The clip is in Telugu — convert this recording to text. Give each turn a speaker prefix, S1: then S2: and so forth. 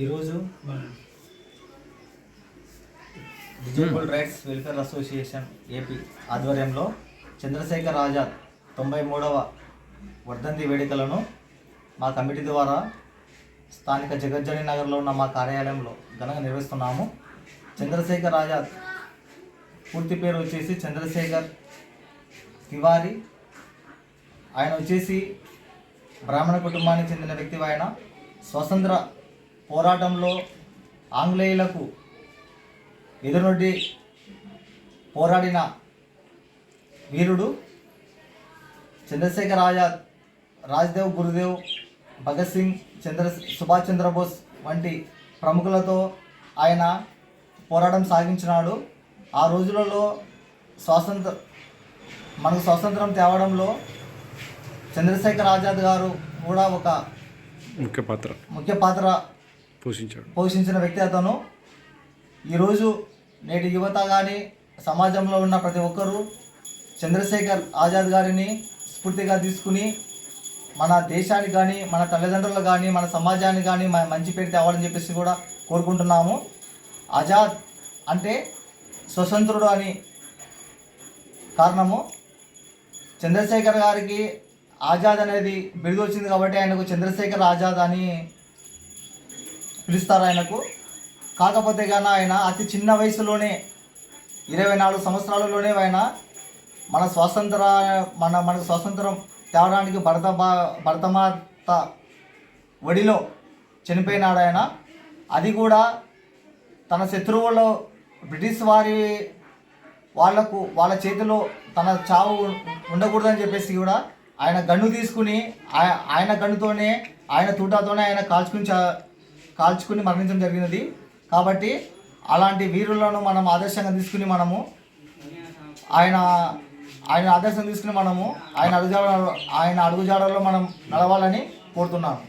S1: ఈరోజు disable rights welfare association AP ఆధ్వర్యంలో చంద్రశేఖర్ ఆజాద్ తొంభై మూడవ వర్ధంతి వేడుకలను మా కమిటీ ద్వారా స్థానిక జగజ్జని నగర్లో ఉన్న మా కార్యాలయంలో ఘనంగా నిర్వహిస్తున్నాము. చంద్రశేఖర్ ఆజాద్ పూర్తి పేరు వచ్చేసి చంద్రశేఖర్ తివారీ. ఆయన వచ్చేసి బ్రాహ్మణ కుటుంబానికి చెందిన వ్యక్తి ఆయన. స్వతంత్ర పోరాటంలో ఆంగ్లేయులకు ఎదురొడ్డి పోరాడిన వీరుడు చంద్రశేఖర్ ఆజాద్ రాజ్దేవ్ గురుదేవ్ భగత్ సింగ్ చంద్ర సుభాష్ చంద్రబోస్ వంటి ప్రముఖులతో ఆయన పోరాటం సాగించినాడు. ఆ రోజులలో స్వాతంత్ర మనకు స్వాతంత్రం తేవడంలో చంద్రశేఖర్ ఆజాద్ గారు కూడా ఒక
S2: ముఖ్య పాత్ర.
S1: ముఖ్య పాత్ర
S2: పోషించాడు.
S1: పోషించిన వ్యక్తి అతను. ఈరోజు నేటి యువత కానీ సమాజంలో ఉన్న ప్రతి ఒక్కరూ చంద్రశేఖర్ ఆజాద్ గారిని స్ఫూర్తిగా తీసుకుని మన దేశానికి కానీ మన తల్లిదండ్రులకు కానీ మన సమాజానికి కానీ మన మంచి పేరు తేవాలని చెప్పేసి కూడా కోరుకుంటున్నాము. ఆజాద్ అంటే స్వతంత్రుడు అని కారణము. చంద్రశేఖర్ గారికి ఆజాద్ అనేది బిరుదు వచ్చింది కాబట్టి ఆయనకు చంద్రశేఖర్ ఆజాద్ అని పిలుస్తారు ఆయనకు. కాకపోతే కానీ ఆయన అతి చిన్న వయసులోనే ఇరవై నాలుగు సంవత్సరాలలోనే ఆయన మన స్వాతంత్ర మన మనకు స్వాతంత్రం తేవడానికి భరత భరతమాత ఒడిలో చనిపోయినాడు ఆయన. అది కూడా తన శత్రువులో బ్రిటిష్ వారి వాళ్ళకు వాళ్ళ చేతిలో తన చావు ఉండకూడదని చెప్పేసి కూడా ఆయన గన్ను తీసుకుని ఆయన గన్నుతోనే ఆయన తూటాతోనే ఆయన కాల్చుకుని చా- కాల్చుకుని మరణించడం జరిగినది. కాబట్టి అలాంటి వీరులను మనం ఆదర్శంగా తీసుకుని మనము ఆయన ఆయన ఆదర్శం తీసుకుని మనము ఆయన అడుగుజాడ ఆయన అడుగుజాడలో మనం నడవాలని కోరుతున్నాను.